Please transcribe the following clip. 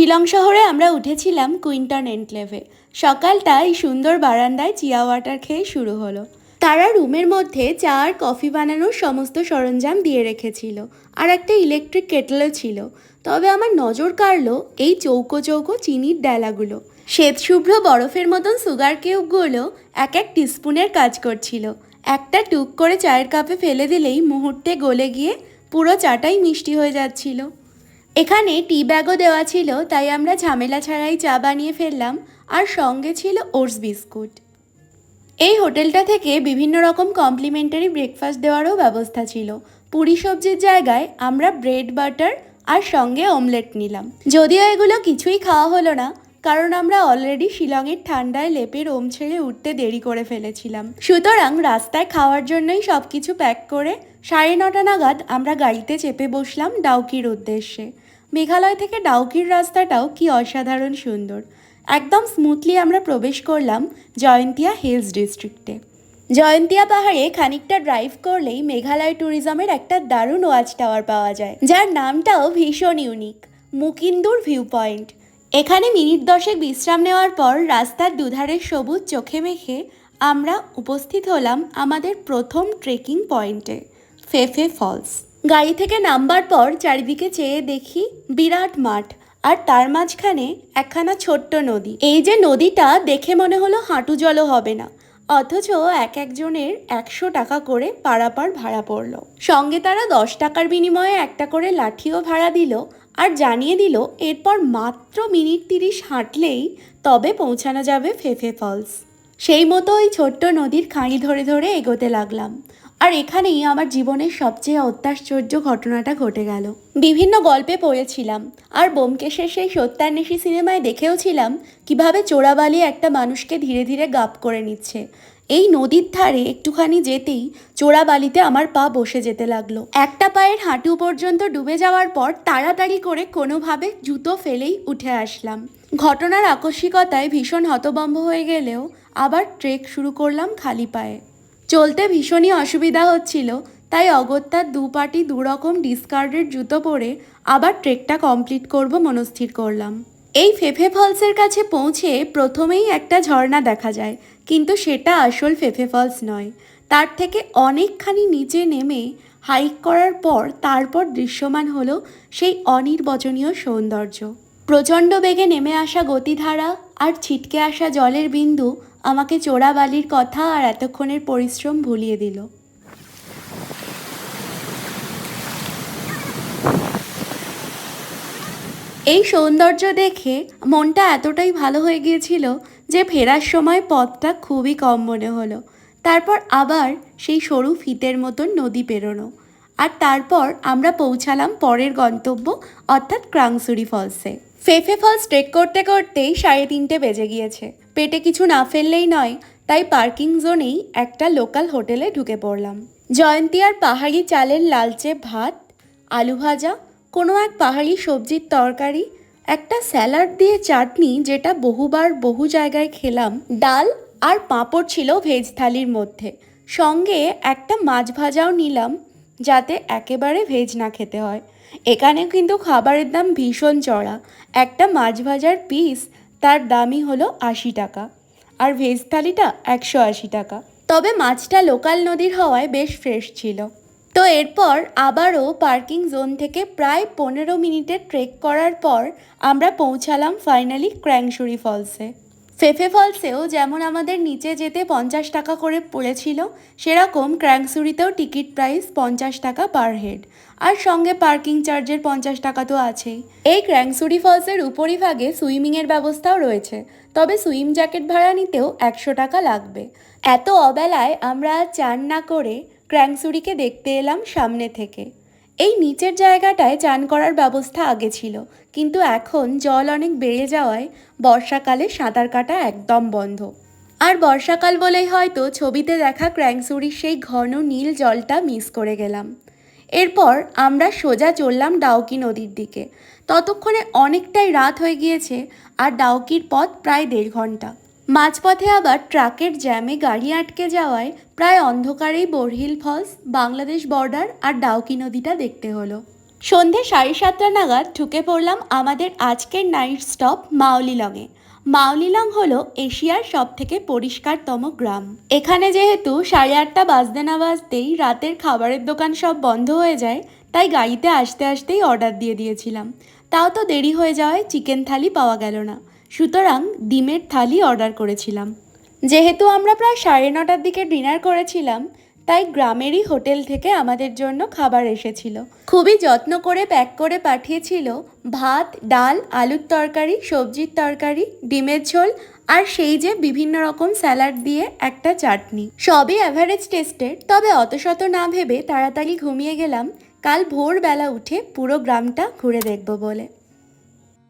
শিলং শহরে আমরা উঠেছিলাম কুইন্টন এনক্লেভে। সকালটা এই সুন্দর বারান্দায় চিয়া ওয়াটার খেয়ে শুরু হলো। তারা রুমের মধ্যে চা আর কফি বানানোর সমস্ত সরঞ্জাম দিয়ে রেখেছিল, আর একটা ইলেকট্রিক কেটলও ছিল। তবে আমার নজর কাড়লো এই চৌকো চৌকো চিনির ডালাগুলো। শ্বেতশুভ্র বরফের মতন সুগার কিউবগুলো এক এক টিস্পুনের কাজ করছিল। একটা টুক করে চায়ের কাপে ফেলে দিলেই মুহূর্তে গলে গিয়ে পুরো চাটাই মিষ্টি হয়ে যাচ্ছিল। এখানে টি ব্যাগও দেওয়া ছিল, তাই আমরা ঝামেলা ছাড়াই চা বানিয়ে ফেললাম আর সঙ্গে ছিল ওটস বিস্কুট। এই হোটেলটা থেকে বিভিন্ন রকম কমপ্লিমেন্টারি ব্রেকফাস্ট দেওয়ারও ব্যবস্থা ছিল। পুরি সবজির জায়গায় আমরা ব্রেড, বাটার আর সঙ্গে অমলেট নিলাম। যদিও এগুলো কিছুই খাওয়া হলো না, কারণ আমরা অলরেডি শিলংয়ের ঠান্ডায় লেপের ওম ছেড়ে উঠতে দেরি করে ফেলেছিলাম। সুতরাং রাস্তায় খাওয়ার জন্যই সব কিছু প্যাক করে সাড়ে নটা নাগাদ আমরা গাড়িতে চেপে বসলাম ডাউকির উদ্দেশ্যে। মেঘালয় থেকে ডাউকির রাস্তাটাও কি অসাধারণ সুন্দর। একদম স্মুথলি আমরা প্রবেশ করলাম জয়ন্তিয়া হিলস ডিস্ট্রিক্টে জয়ন্তিয়া পাহাড়ে খানিকটা ড্রাইভ করলেই মেঘালয় ট্যুরিজমের একটা দারুণ ওয়াচ টাওয়ার পাওয়া যায়। যার নামটাও ভীষণ ইউনিক মুকিন্দুর ভিউ পয়েন্ট এখানে মিনিট দশেক বিশ্রাম নেওয়ার পর রাস্তার দুধারে সবুজ চোখে মেখে আমরা উপস্থিত হলাম আমাদের প্রথম ট্রেকিং পয়েন্টে ফেফে ফলস গাড়ি থেকে নামবার পর চারিদিকে চেয়ে দেখি বিরাট মাঠ আর তার মাঝখানে একখানা ছোট্ট নদী। এই যে নদীটা দেখে মনে হলো হাঁটু জলও হবে না, অথচ এক একজনের একশো টাকা করে পারাপার ভাড়া পড়ল। সঙ্গে তারা দশ টাকার বিনিময়ে একটা করে লাঠিও ভাড়া দিল আর জানিয়ে দিল এরপর মাত্র মিনিট তিরিশ হাঁটলেই তবে পৌঁছানো যাবে ফেফে ফলস। সেই মতো ওই ছোট্ট নদীর খাঁড়ি ধরে ধরে এগোতে লাগলাম। আর এখানেই আমার জীবনের সবচেয়ে অত্যাশ্চর্য ঘটনাটা ঘটে গেল। বিভিন্ন গল্পে পড়েছিলাম, আর বোমকেশের সেই সত্যান্বেষী সিনেমায় দেখেওছিলাম কীভাবে চোরাবালি একটা মানুষকে ধীরে ধীরে গাপ করে নিচ্ছে। এই নদীর ধারে একটুখানি যেতেই চোরাবালিতে আমার পা বসে যেতে লাগল। একটা পায়ের হাঁটু পর্যন্ত ডুবে যাওয়ার পর তাড়াতাড়ি করে কোনোভাবে জুতো ফেলেই উঠে আসলাম। ঘটনার আকস্মিকতায় ভীষণ হতবম্ব হয়ে গেলেও আবার ট্রেক শুরু করলাম খালি পায়ে। চলতে ভীষণই অসুবিধা হচ্ছিল, তাই অগত্যার দু পাটি দু রকম ডিসকার্ডের জুতো পরে আবার ট্রেকটা কমপ্লিট করব মনস্থির করলাম। এই ফেফে ফলসের কাছে পৌঁছে প্রথমেই একটা ঝর্ণা দেখা যায়, কিন্তু সেটা আসল ফেফে ফলস নয়। তার থেকে অনেকখানি নিচে নেমে হাইক করার পর তারপর দৃশ্যমান হলো সেই অনির্বচনীয় সৌন্দর্য। প্রচণ্ড বেগে নেমে আসা গতিধারা আর ছিটকে আসা জলের বিন্দু আমাকে চোরাবালির কথা আর এতক্ষণের পরিশ্রম ভুলিয়ে দিল। এই সৌন্দর্য দেখে মনটা এতটাই ভালো হয়ে গিয়েছিল যে ফেরার সময় পথটা খুবই কম মনে হলো। তারপর আবার সেই সরু ফিতের মতন নদী পেরোনো। আর তারপর আমরা পৌঁছালাম পরের গন্তব্য, অর্থাৎ ক্রাংসুরি ফলসে। ফেফে ফলস ট্রেক করতে করতেই সাড়ে তিনটে বেজে গিয়েছে। পেটে কিছু না ফেললেই নয়, তাই পার্কিং জোনেই একটা লোকাল হোটেলে ঢুকে পড়লাম। জয়ন্তী আর পাহাড়ি চালের লালচে ভাত, আলু ভাজা, কোনো এক পাহাড়ি সবজির তরকারি, একটা স্যালাড দিয়ে চাটনি যেটা বহুবার বহু জায়গায় খেলাম, ডাল আর পাঁপড় ছিল ভেজ থালির মধ্যে। সঙ্গে একটা মাছ ভাজাও নিলাম, যাতে একেবারে ভেজ না খেতে হয়। এখানে কিন্তু খাবারের দাম ভীষণ চড়া। একটা মাছ ভাজার পিস তার দামই হলো আশি টাকা আর ভেজ থালিটা একশো আশি টাকা। তবে মাছটা লোকাল নদীর হওয়ায় বেশ ফ্রেশ ছিল। তো এরপর আবারও পার্কিং জোন থেকে প্রায় পনেরো মিনিটের ট্রেক করার পর আমরা পৌঁছালাম ফাইনালি ক্র্যাংশুরি ফলসে। ফেফে ফলসেও যেমন আমাদের নিচে যেতে পঞ্চাশ টাকা করে পড়েছিল, সেরকম ক্র্যাংসুরিতেও টিকিট প্রাইস পঞ্চাশ টাকা পার হেড। আর সঙ্গে পার্কিং চার্জের পঞ্চাশ টাকা তো আছেই। এই ক্র্যাংসুরি ফলসের উপরিভাগে সুইমিংয়ের ব্যবস্থাও রয়েছে, তবে সুইম জ্যাকেট ভাড়া নিতেও একশো টাকা লাগবে। এত অবেলায় আমরা চান না করে ক্র্যাংসুরিকে দেখতে এলাম সামনে থেকে। এই নিচের জায়গাটায় চান করার ব্যবস্থা আগে ছিল। কিন্তু এখন জল অনেক বেড়ে যাওয়ায় বর্ষাকালে সাঁতার কাটা একদম বন্ধ। আর বর্ষাকাল বলেই হয়তো ছবিতে দেখা ক্র্যাংসুরির সেই ঘন নীল জলটা মিস করে গেলাম। এরপর আমরা সোজা চললাম ডাউকি নদীর দিকে। ততক্ষণে অনেকটাই রাত হয়ে গিয়েছে, আর ডাউকির পথ প্রায় দেড় ঘণ্টা। মাঝপথে আবার ট্রাকের জ্যামে গাড়ি আটকে যাওয়ায় প্রায় অন্ধকারেই বোরহিল ফলস, বাংলাদেশ বর্ডার আর ডাউকি নদীটা দেখতে হলো। সন্ধে সাড়ে সাতটা নাগাদ ঢুকে পড়লাম আমাদের আজকের নাইট স্টপ মাওলিলংয়ে। মাওলিলং হলো এশিয়ার সব থেকে পরিষ্কারতম গ্রাম। এখানে যেহেতু সাড়ে আটটা বাজতে না বাজতেই রাতের খাবারের দোকান সব বন্ধ হয়ে যায়, তাই গাড়িতে আসতে আসতেই অর্ডার দিয়ে দিয়েছিলাম। তাও তো দেরি হয়ে যাওয়ায় চিকেন থালি পাওয়া গেল না। সুতরাং ডিমের থালি অর্ডার করেছিলাম। যেহেতু আমরা প্রায় সাড়ে নটার দিকে ডিনার করেছিলাম, তাই গ্রামেরই হোটেল থেকে আমাদের জন্য খাবার এসেছিল। খুবই যত্ন করে প্যাক করে পাঠিয়েছিল ভাত, ডাল, আলুর তরকারি, সবজির তরকারি, ডিমের ঝোল আর সেই যে বিভিন্ন রকম স্যালাড দিয়ে একটা চাটনি। সবই অ্যাভারেজ টেস্টের তবে অত শত না ভেবে তাড়াতাড়ি ঘুমিয়ে গেলাম। কাল ভোরবেলা উঠে পুরো গ্রামটা ঘুরে দেখব বলে।